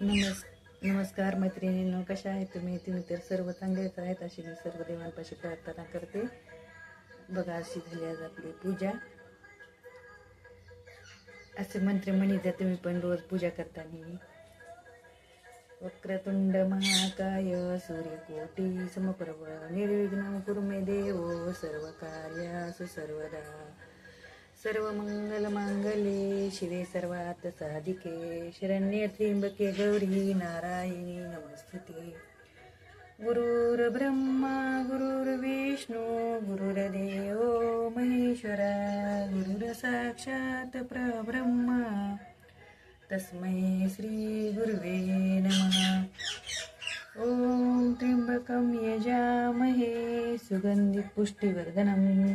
नमस् नमस्कार मैत्रिणींनो कशा आहेत तुम्ही? तुम्ही तर सर्व चांगलेच आहेत अशी मी सर्व देवांपाशी प्रार्थना करते. बघा अशी झाली आज आपली पूजा. असे मंत्र म्हणीचा तुम्ही पण रोज पूजा करताना वक्रतुंड महाकाय सूर्यकोटी समप्रभ निर्विघ्न कुर्मे देव सर्व कार्यासु सर्वदा. सर्व मंगल मांगले शिवे सर्वात साधिके शरण्य त्र्यंबके गौरी नारायणी नमस्ते गुरुर्ब्रह्मा गुरुर्विष्णू गुरुर्देव महेश्वरा गुरुर प्रब्रह्मा. परब्रह्मा तस्मै श्री गुरुवे नमः. ॐ त्र्यंबकं यजामहे सुगन्धिपुष्टिवर्धनं पुष्टिवर्धनम्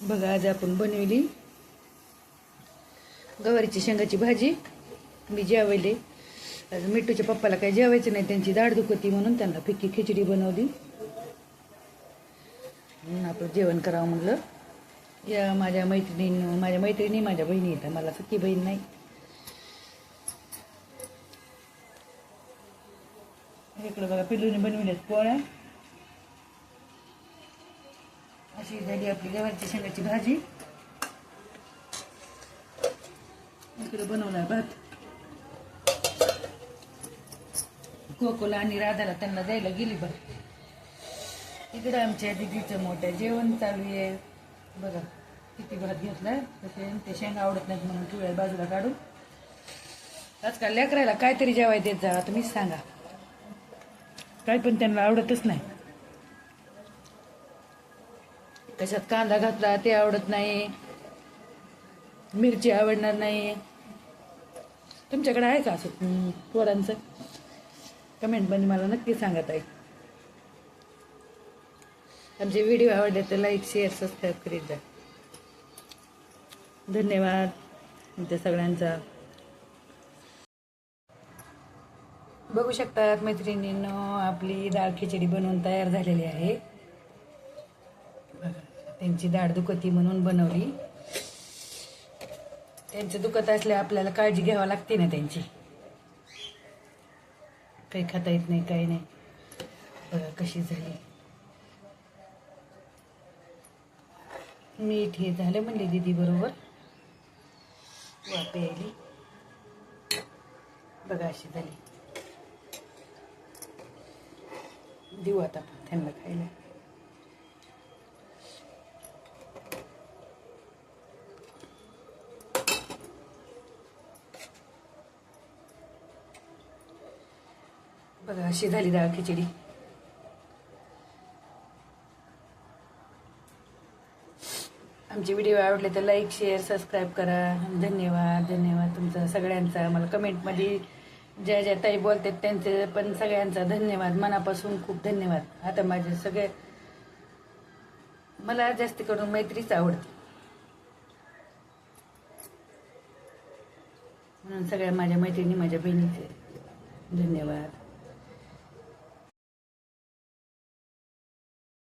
बघा आज आपण बनवली गवारीची शेंगाची भाजी. मी जेवायले. आज मिठूच्या पप्पाला काही जेवायचं नाही त्यांची दाढ दुखती म्हणून त्यांना फिक्की खिचडी बनवली. म्हणून आपलं जेवण करावं म्हटलं या माझ्या मैत्रिणी माझ्या मैत्रिणी माझ्या बहिणी येतात मला सख्खी बहीण नाही. इकडं बघा पिल्लूने बनविल्यात पोळ्या. अशी झाली आपली गव्हाची शेंगाची भाजी. इकडे बनवला भात. कोकोला आणि राधाला त्यांना द्यायला गेली बघ. इकडे आमच्या दिदीचं मोठं जेवण चालू आहे. बघा किती भात घेतलाय. तसे ते शेंगा आवडत नाहीत म्हणून पिवळ्या बाजूला काढून. आजकाल लेकरायला काहीतरी जेवाय देत जा तुम्हीच सांगा. काय पण त्यांना आवडतच नाही. त्याच्यात कांदा घातला ते आवडत नाही. मिरची आवडणार नाही. तुमच्याकडे आहे का असं पोरांचं? पोरांचं कमेंटमध्ये मला नक्की सांगत आहे आमचे व्हिडिओ आवडले तर लाईक शेअर सबस्क्राईब करीत जा. धन्यवाद त्या सगळ्यांचा. बघू शकतात मैत्रिणींनो आपली डाळ खिचडी बनवून तयार झालेली आहे. त्यांची दाढ दुखती म्हणून बनवली. त्यांचं दुखत असल्या आपल्याला काळजी घ्यावी लागते ना त्यांची. काही खाता येत नाही काही नाही. बघा कशी झाली? मीठ हे झालं म्हणले दीदी बरोबर. वापे आली. बघा अशी झाली. देऊ आता आपण त्यांना खायला. बघा अशी झाली डाळ खिचडी. आमचे व्हिडिओ आवडले तर लाईक शेअर सबस्क्राईब करा. धन्यवाद धन्यवाद तुमचा सगळ्यांचा. मला कमेंटमध्ये ज्या ज्या ताई बोलतात त्यांचे पण सगळ्यांचा धन्यवाद. मनापासून खूप धन्यवाद. आता माझे सगळे मला जास्त करून मैत्रीच आवडते. म्हणून सगळ्या माझ्या मैत्रिणी माझ्या बहिणीचे धन्यवाद.